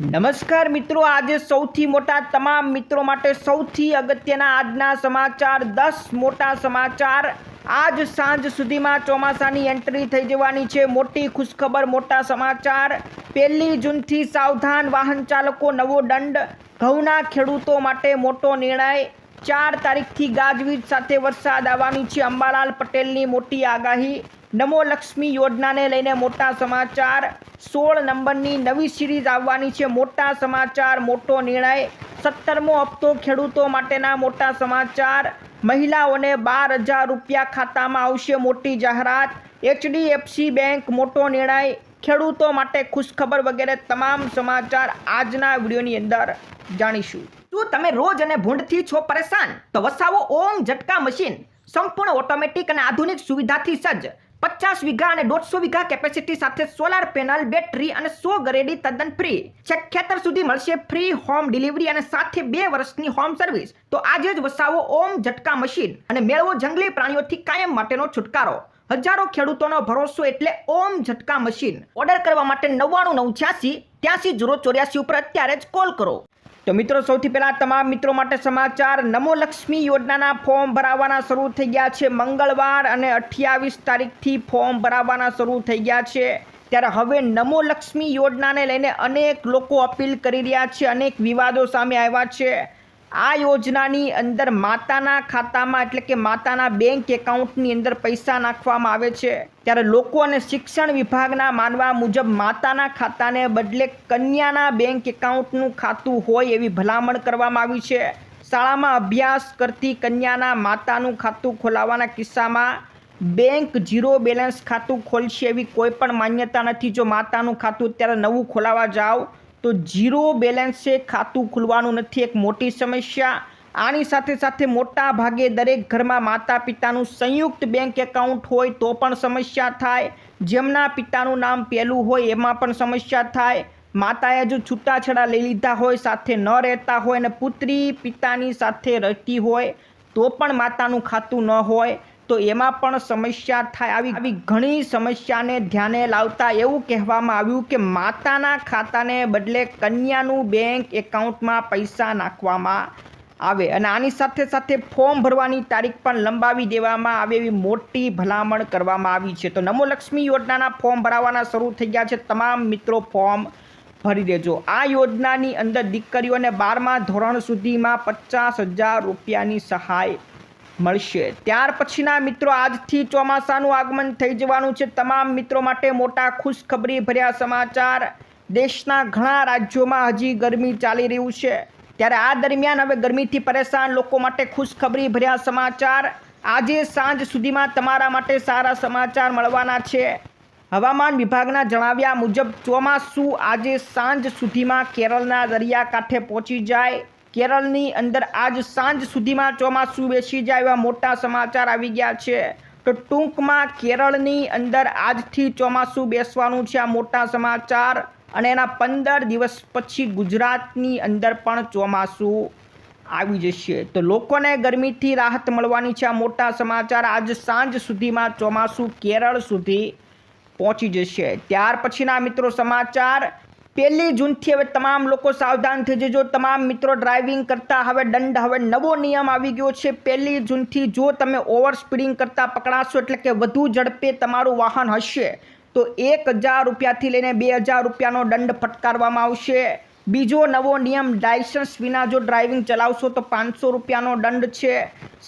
નમસ્કાર મિત્રો, આજે સૌથી મોટા તમામ મિત્રો માટે સૌથી અગત્યના આજના સમાચાર, દસ મોટા સમાચાર. આજ સાંજ સુધીમાં ચોમાસાની એન્ટ્રી થઈ જવાની છે. મોટી ખુશખબર, મોટા સમાચાર. પહેલી જૂનથી સાવધાન વાહન ચાલકો, નવો દંડ. ઘઉંના ખેડૂતો માટે મોટો નિર્ણય. ચાર તારીખથી ગાજવીજ સાથે વરસાદ આવવાની છે. અંબાલાલ પટેલની મોટી આગાહી. નમો લક્ષ્મી યોજનાને લઈને મોટા સમાચાર. સોળ નંબરની નવી સિરીઝ આવવાની છે. મોટા સમાચાર, મોટો નિર્ણય. સત્તરમો હપ્તો ખેડૂતો માટેના મોટા સમાચાર. મહિલાઓને બાર હજાર રૂપિયા ખાતામાં આવશે મોટી જાહેરાત. એચડીએફસી બેંક મોટો નિર્ણય. ખેડૂતો માટે ખુશખબર વગેરે તમામ સમાચાર આજના વિડીયોની અંદર જાણીશું. શું તમે રોજ અને ભૂંડથી છો પરેશાન? તો વસાવો ઓમ ઝટકા મશીન. સંપૂર્ણ ઓટોમેટિક અને આધુનિક સુવિધાથી સજ્જ. પચાસ વીઘા અને દોઢસો વીઘા કેપેસિટી સાથે સોલાર પેનલ, બેટરી અને સો ગરેડી તદ્દન ફ્રી. છેક ખેતર સુધી મળશે ફ્રી હોમ ડિલિવરી અને સાથે બે વર્ષની હોમ સર્વિસ. તો આજે જ વસાવો ઓમ ઝટકા મશીન અને મેળવો જંગલી પ્રાણીઓથી કાયમ માટેનો છુટકારો. હજારો ખેડૂતોનો ભરોસો એટલે ઓમ ઝટકા મશીન. ઓર્ડર કરવા માટે નવ્વાણું નવ છ્યાસી ત્યાંસી જીરો ચોર્યાસી ઉપર અત્યારે જ કોલ કરો. તો મિત્રો, સૌથી પહેલા તમામ મિત્રો માટે સમાચાર. નમો લક્ષ્મી યોજનાના ફોર્મ ભરાવવાના શરૂ થઈ ગયા છે. મંગળવાર અને અઠ્યાવીસ તારીખથી ફોર્મ ભરાવાના શરૂ થઈ ગયા છે. ત્યારે હવે નમો લક્ષ્મી યોજનાને લઈને અનેક લોકો અપીલ કરી રહ્યા છે. અનેક વિવાદો સામે આવ્યા છે. આ યોજનાની અંદર માતાના ખાતામાં, એટલે કે માતાના બેંક એકાઉન્ટની અંદર પૈસા નાખવામાં આવે છે. ત્યારે લોકો અને શિક્ષણ વિભાગના માનવા મુજબ માતાના ખાતાને બદલે કન્યાના બેંક એકાઉન્ટનું ખાતું હોય એવી ભલામણ કરવામાં આવી છે. શાળામાં અભ્યાસ કરતી કન્યાના માતાનું ખાતું ખોલાવવાના કિસ્સામાં બેંક ઝીરો બેલેન્સ ખાતું ખોલશે એવી કોઈ પણ માન્યતા નથી. જો માતાનું ખાતું અત્યારે નવું ખોલાવા જાઓ તો ઝીરો બેલેન્સે ખાતું ખુલવાનું નથી, એક મોટી સમસ્યા. આની સાથે સાથે મોટા ભાગે દરેક ઘરમાં માતા પિતાનું સંયુક્ત બેંક એકાઉન્ટ હોય તો પણ સમસ્યા થાય. જેમના પિતાનું નામ પહેલું હોય એમાં પણ સમસ્યા થાય. માતાએ જો છૂટાછેડા લઈ લીધા હોય, સાથે ન રહેતા હોય અને પુત્રી પિતાની સાથે રહેતી હોય તો પણ માતાનું ખાતું ન હોય. તો એમાં પણ સમસ્યા થાય. આવી આવી ઘણી સમસ્યાને ધ્યાને લાવતા એવું કહેવામાં આવ્યું કે માતાના ખાતાને બદલે કન્યાનું બેંક એકાઉન્ટમાં પૈસા નાખવામાં આવે. અને આની સાથે સાથે ફોર્મ ભરવાની તારીખ પણ લંબાવી દેવામાં આવે એવી મોટી ભલામણ કરવામાં આવી છે. તો નમો લક્ષ્મી યોજનાના ફોર્મ ભરાવાના શરૂ થઈ ગયા છે. તમામ મિત્રો ફોર્મ ભરી દેજો. આ યોજનાની અંદર દીકરીઓને બારમા ધોરણ સુધીમાં પચાસ હજાર રૂપિયાની સહાય મળશે. ત્યાર પછીના મિત્રો, આજથી ચોમાસાનું આગમન થઈ જવાનું છે. તમામ મિત્રો માટે મોટા ખુશખબરી ભર્યા સમાચાર. દેશના ઘણા રાજ્યોમાં હજી ગરમી ચાલી રહ્યું છે. ત્યારે આ દરમિયાન હવે ગરમીથી પરેશાન લોકો માટે ખુશખબરી ભર્યા સમાચાર. આજે સાંજ સુધીમાં તમારા માટે સારા સમાચાર મળવાના છે. હવામાન વિભાગના જણાવ્યા મુજબ, ચોમાસું આજે સાંજ સુધીમાં કેરળના દરિયાકાંઠે પહોંચી જાય. કેરળની અંદર આજ સાંજ સુધીમાં ચોમાસું બેસી જાય એવા મોટા સમાચાર આવી ગયા છે. તો ટૂંકમાં કેરળની અંદર આજથી ચોમાસું બેસવાનું છે આ મોટા સમાચાર અને એના પંદર દિવસ પછી ગુજરાતની અંદર પણ ચોમાસું આવી જશે. તો લોકોને ગરમીથી રાહત મળવાની છે આ મોટા સમાચાર. આજ સાંજ સુધીમાં ચોમાસું કેરળ સુધી પહોંચી જશે. ત્યાર પછીના મિત્રો સમાચાર. પહેલી જૂનથી હવે તમામ લોકો સાવધાન થઈ જજો. તમામ મિત્રો ડ્રાઇવિંગ કરતા હવે દંડ હવે નવો નિયમ આવી ગયો છે. પહેલી જૂનથી જો તમે ઓવર સ્પીડિંગ કરતાં પકડાશો એટલે કે વધુ ઝડપે તમારું વાહન હશે, તો એક હજાર રૂપિયાથી લઈને બે હજાર રૂપિયાનો દંડ ફટકારવામાં આવશે. બીજો નવો નિયમ લાયસન્સ વિના જો ડ્રાઇવિંગ ચલાવશો તો પાંચસો રૂપિયાનો દંડ છે.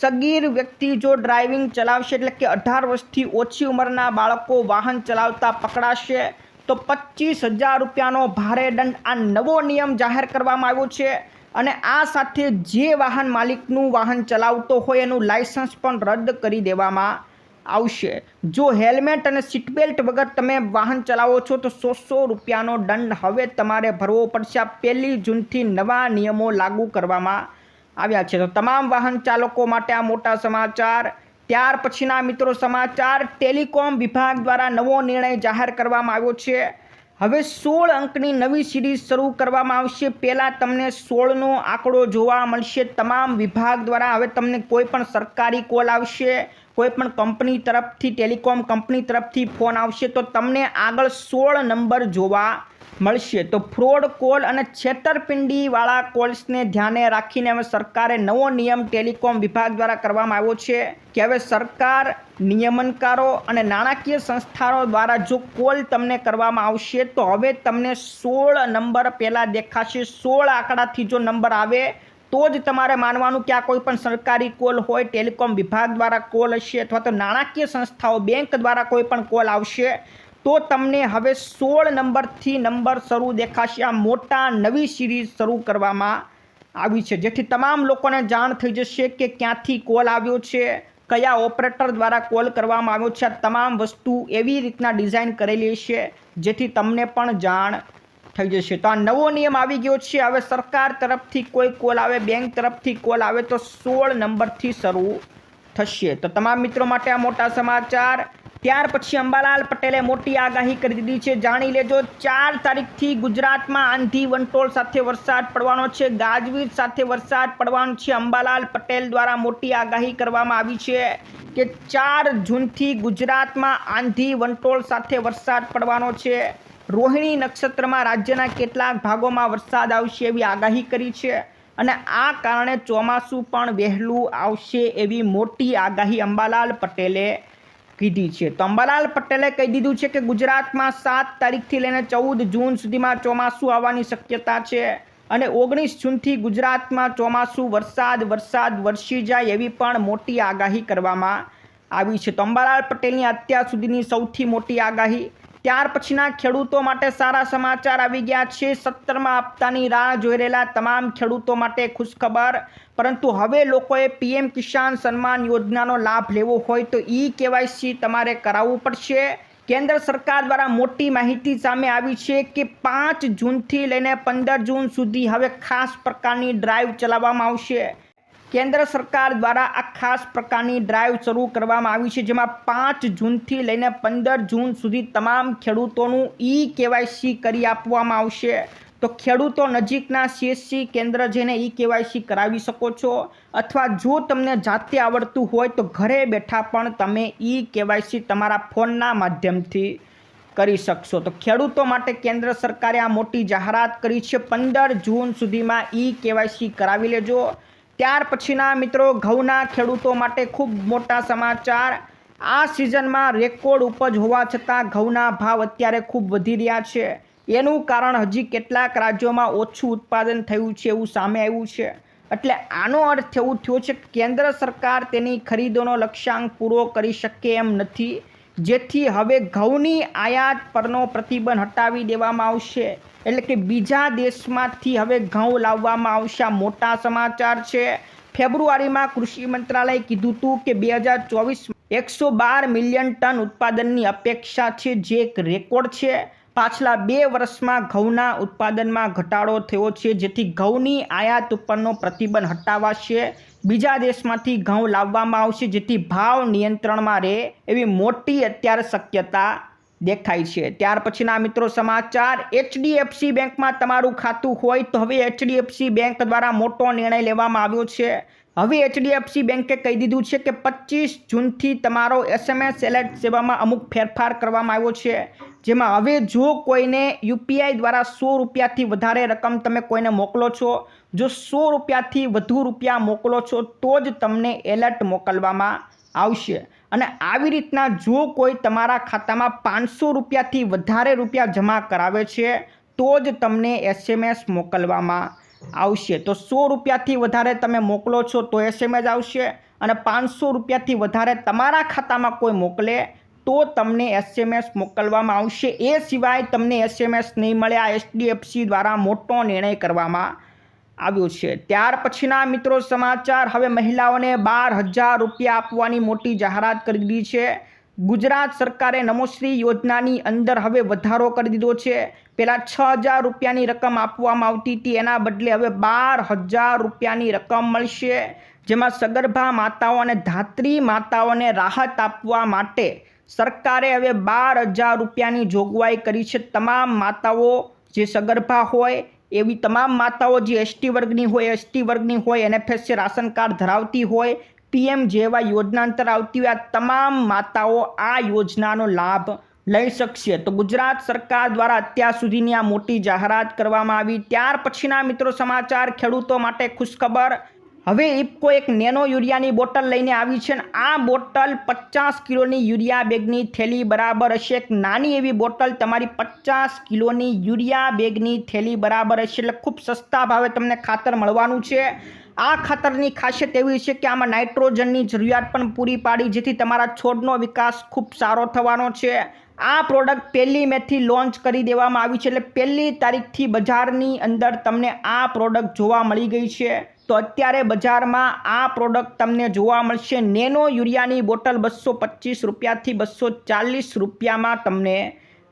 સગીર વ્યક્તિ જો ડ્રાઇવિંગ ચલાવશે એટલે કે અઢાર વર્ષથી ઓછી ઉંમરના બાળકો વાહન ચલાવતા પકડાશે. તો પચીસ હજાર રૂપિયાનો ભારે દંડ આ નવો નિયમ જાહેર કરવામાં આવ્યો છે. અને આ સાથે જે વાહન માલિકનું વાહન ચલાવતો હોય એનું લાયસન્સ પણ રદ કરી દેવામાં આવશે. જો હેલ્મેટ અને સીટ બેલ્ટ વગર તમે વાહન ચલાવો છો તો સો સો રૂપિયાનો દંડ હવે તમારે ભરવો પડશે. આ પહેલી જૂનથી નવા નિયમો લાગુ કરવામાં આવ્યા છે. તો તમામ વાહન ચાલકો માટે આ મોટા સમાચાર. ત્યાર પછીના મિત્રો સમાચાર, ટેલિકોમ વિભાગ દ્વારા નવો નિર્ણય જાહેર કરવામાં આવ્યો છે. હવે સોળ અંકની નવી સિરીઝ શરૂ કરવામાં આવશે. પહેલાં તમને સોળનો આંકડો જોવા મળશે. તમામ વિભાગ દ્વારા હવે તમને કોઈ પણ સરકારી કોલ આવશે, કોઈ પણ કંપની તરફથી, ટેલિકોમ કંપની તરફથી ફોન આવશે. તો તમને આગળ સોળ નંબર જોવા મળશે. તો ફ્રોડ કોલ અને છેતરપિંડીવાળા કોલ્સને ધ્યાને રાખીને હવે સરકારે નવો નિયમ ટેલિકોમ વિભાગ દ્વારા કરવામાં આવ્યો છે કે હવે સરકાર, નિયમનકારો અને નાણાકીય સંસ્થાઓ દ્વારા જો કોલ તમને કરવામાં આવશે, તો હવે તમને સોળ નંબર પહેલાં દેખાશે. સોળ આંકડાથી જો નંબર આવે, તો જ તમારે માનવાનું કે આ કોઈ પણ સરકારી કોલ હોય, ટેલિકોમ વિભાગ દ્વારા કોલ હશે અથવા તો નાણાકીય સંસ્થાઓ, બેંક દ્વારા કોઈ પણ કોલ આવશે. તો તમને હવે સોળ નંબરથી નંબર શરૂ દેખાશે. આ મોટા નવી સિરીઝ શરૂ કરવામાં આવી છે. જેથી તમામ લોકોને જાણ થઈ જશે કે ક્યાંથી કોલ આવ્યો છે, કયા ઓપરેટર દ્વારા કોલ કરવામાં આવ્યો છે તમામ વસ્તુ એવી રીતના ડિઝાઇન કરેલી છે, જેથી તમને પણ જાણ થઈ જશે. તો આ નવો નિયમ આવી ગયો છે. હવે સરકાર તરફથી કોઈ કોલ આવે, બેંક તરફથી કોલ આવે તો સોળ નંબરથી શરૂ થશે. તો તમામ મિત્રો માટે આ મોટા સમાચાર. ત્યાર પછી અંબાલાલ પટેલે મોટી આગાહી કરી દીધી છે. જાણી લેજો, ચાર તારીખથી ગુજરાતમાં આંધી વંટોળ સાથે વરસાદ પડવાનો છે. ગાજવીજ સાથે વરસાદ પડવાનો છે. અંબાલાલ પટેલ દ્વારા મોટી આગાહી કરવામાં આવી છે કે ચાર જૂનથી ગુજરાતમાં આંધી વંટોળ સાથે વરસાદ પડવાનો છે. રોહિણી નક્ષત્રમાં રાજ્યના કેટલાક ભાગોમાં વરસાદ આવશે એવી આગાહી કરી છે અને આ કારણે ચોમાસું પણ વહેલું આવશે એવી મોટી આગાહી અંબાલાલ પટેલે કીધી છે. તો અંબાલાલ પટેલે કહી દીધું છે કે ગુજરાતમાં સાત તારીખથી લઈને ચૌદ જૂન સુધીમાં ચોમાસું આવવાની શક્યતા છે અને ઓગણીસ જૂનથી ગુજરાતમાં ચોમાસું વરસાદ વરસાદ વરસી જાય એવી પણ મોટી આગાહી કરવામાં આવી છે. તો અંબાલાલ પટેલની અત્યાર સુધીની સૌથી મોટી આગાહી ત્યાર પછીના ખેડૂતો માટે સારા સમાચાર આવી ગયા છે. સત્તરમાં હપ્તાની રાહ જોઈ રહેલા તમામ ખેડૂતો માટે ખુશખબર. પરંતુ હવે લોકોએ પીએમ કિસાન સન્માન યોજનાનો લાભ લેવો હોય તો ઈ કેવાયસી તમારે કરાવવું પડશે. કેન્દ્ર સરકાર દ્વારા મોટી માહિતી સામે આવી છે કે પાંચ જૂનથી લઈને પંદર જૂન સુધી હવે ખાસ પ્રકારની ડ્રાઈવ ચલાવવામાં આવશે. કેન્દ્ર સરકાર દ્વારા આ ખાસ પ્રકારની ડ્રાઈવ શરૂ કરવામાં આવી છે, જેમાં પાંચ જૂનથી લઈને પંદર જૂન સુધી તમામ ખેડૂતોનું ઈ કેવાયસી કરી આપવામાં આવશે. તો ખેડૂતો નજીકના સીએસસી કેન્દ્ર જઈને ઈ કેવાયસી કરાવી શકો છો, અથવા જો તમને જાતે આવડતું હોય તો ઘરે બેઠા પણ તમે ઈ કેવાયસી તમારા ફોનના માધ્યમથી કરી શકશો. તો ખેડૂતો માટે કેન્દ્ર સરકારે આ મોટી જાહેરાત કરી છે, પંદર જૂન સુધીમાં ઈ કેવાયસી કરાવી લેજો. ત્યાર પછીના મિત્રો, ઘઉંના ખેડૂતો માટે ખૂબ મોટા સમાચાર. આ સિઝનમાં રેકોર્ડ ઉપજ હોવા છતાં ઘઉંના ભાવ અત્યારે ખૂબ વધી રહ્યા છે. એનું કારણ હજી કેટલાક રાજ્યોમાં ઓછું ઉત્પાદન થયું છે એવું સામે આવ્યું છે. એટલે આનો અર્થ એવું થયો છે કે કેન્દ્ર સરકાર તેની ખરીદોનો લક્ષ્યાંક પૂરો કરી શકે એમ નથી. જેથી હવે ઘઉંની આયાત પરનો પ્રતિબંધ હટાવી દેવામાં આવશે. એટલે કે બીજા દેશમાંથી હવે ઘઉં લાવવામાં આવશે. મોટા સમાચાર છે. ફેબ્રુઆરીમાં કૃષિ મંત્રાલયે કીધું હતું કે બે હજાર ચોવીસ એકસો બાર મિલિયન ટન ઉત્પાદનની અપેક્ષા છે, જે એક રેકોર્ડ છે. પાછલા બે વર્ષમાં ઘઉંના ઉત્પાદનમાં ઘટાડો થયો છે, જેથી ઘઉંની આયાત ઉપરનો પ્રતિબંધ હટાવાશે. બીજા દેશમાંથી ઘઉં લાવવામાં આવશે, જેથી ભાવ નિયંત્રણમાં રહે એવી મોટી અત્યારે શક્યતા દેખાય છે. ત્યાર પછીના મિત્રો સમાચાર એચડીએફસી બેંકમાં તમારું ખાતું હોય તો હવે એચડીએફસી બેંક દ્વારા મોટો નિર્ણય લેવામાં આવ્યો છે. હવે એચડીએફસી બેંકે કહી દીધું છે કે પચીસ જૂનથી તમારો એસએમએસ એલર્ટ સેવામાં અમુક ફેરફાર કરવામાં આવ્યો છે. જેમાં હવે જો કોઈને યુપીઆઈ દ્વારા સો રૂપિયાથી વધારે રકમ તમે કોઈને મોકલો છો જો સો રૂપિયાથી વધુ રૂપિયા મોકલો છો, તો જ તમને એલર્ટ મોકલવામાં આવશે. અને આવી રીતના જો કોઈ તમારા ખાતામાં પાંચસો રૂપિયાથી વધારે રૂપિયા જમા કરાવે છે, તો જ તમને એસએમએસ મોકલવામાં આવશે. તો સો રૂપિયાથી વધારે તમે મોકલો છો, તો એસએમએસ આવશે. અને પાંચસો રૂપિયાથી વધારે તમારા ખાતામાં કોઈ મોકલે, તો તમને એસએમએસ મોકલવામાં આવશે. એ સિવાય તમને એસએમએસ નહીં મળે. આ એચડીએફસી દ્વારા મોટો નિર્ણય કરવામાં આવ્યો છે. ત્યાર પછીના મિત્રો સમાચાર, હવે મહિલાઓને બાર હજાર રૂપિયા આપવાની મોટી જાહેરાત કરી દીધી છે. ગુજરાત સરકારે નમોશ્રી યોજનાની અંદર હવે વધારો કરી દીધો છે. પહેલાં છ હજાર રૂપિયાની રકમ આપવામાં આવતી હતી. એના બદલે હવે બાર હજાર રૂપિયાની રકમ મળશે. જેમાં સગર્ભા માતાઓ અને ધાત્રી માતાઓને રાહત આપવા માટે સરકારે હવે બાર હજાર રૂપિયાની જોગવાઈ કરી છે. તમામ માતાઓ જે સગર્ભા હોય એવી તમામ માતાઓ જે એસટી વર્ગની હોય એસટી વર્ગની હોય એનએફએસસી રાશન કાર્ડ ધરાવતી હોય પીએમ જેવા યોજના અંતર આવતી હોય તમામ માતાઓ આ યોજનાનો લાભ લઈ શકશે. તો ગુજરાત સરકાર દ્વારા અત્યાર સુધીની આ મોટી જાહેરાત કરવામાં આવી. ત્યાર પછીના મિત્રો સમાચાર ખેડૂતો માટે ખુશખબર. હવે ઇફકો એક નેનો યુરિયાની બોટલ લઈને આવી છે અને આ બોટલ પચાસ કિલોની યુરિયા બેગની થેલી બરાબર હશે. એક નાની એવી બોટલ તમારી પચાસ કિલોની યુરિયા બેગની થેલી બરાબર હશે. એટલે ખૂબ સસ્તા ભાવે તમને ખાતર મળવાનું છે. આ ખાતરની ખાસિયત એવી છે કે આમાં નાઇટ્રોજનની જરૂરિયાત પણ પૂરી પાડી, જેથી તમારા છોડનો વિકાસ ખૂબ સારો થવાનો છે. આ પ્રોડક્ટ પહેલી મેથી લોન્ચ કરી દેવામાં આવી છે. એટલે પહેલી તારીખથી બજારની અંદર તમને આ પ્રોડક્ટ જોવા મળી ગઈ છે. તો અત્યારે બજારમાં આ પ્રોડક્ટ તમને જોવા મળશે. નેનો યુરિયાની બોટલ બસો પચીસ રૂપિયાથી બસો ચાલીસ રૂપિયામાં તમને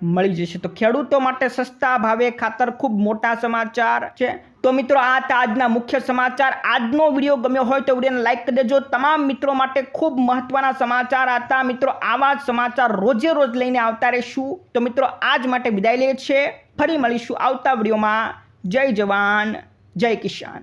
મળી જશે. તો ખેડૂતો માટે સસ્તા ભાવે ખાતર ખૂબ મોટા સમાચાર છે. તો મિત્રો, આ હતા આજના મુખ્ય સમાચાર. આજનો વીડિયો ગમ્યો હોય તો વિડીયોને લાઈક કરી દેજો. તમામ મિત્રો માટે ખૂબ મહત્વના સમાચાર હતા. મિત્રો, આવા જ સમાચાર રોજે રોજ લઈને આવતા રહીશું. તો મિત્રો, આજ માટે વિદાય લે છે. ફરી મળીશું આવતા વિડીયોમાં. જય જવાન, જય કિસાન.